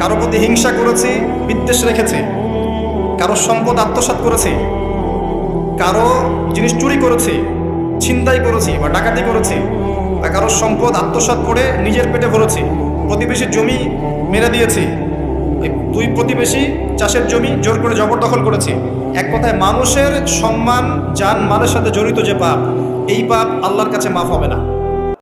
কারও প্রতি হিংসা করেছি, বিদ্বেষ রেখেছি, কারও সম্পদ আত্মসাৎ করেছি, কারও জিনিস চুরি করেছি, ছিনতাই করেছি বা ডাকাতি করেছি, বা কারও সম্পদ আত্মসাৎ করে নিজের পেটে ভরেছি প্রতিবেশীর জমি মেরে দিয়েছি দুই প্রতিবেশী চাষের জমি জোর করে জবরদখল করেছি। এক কথায় মানুষের সম্মান যান মালের সাথে জড়িত যে পাপ, এই পাপ আল্লাহর কাছে মাফ হবে না।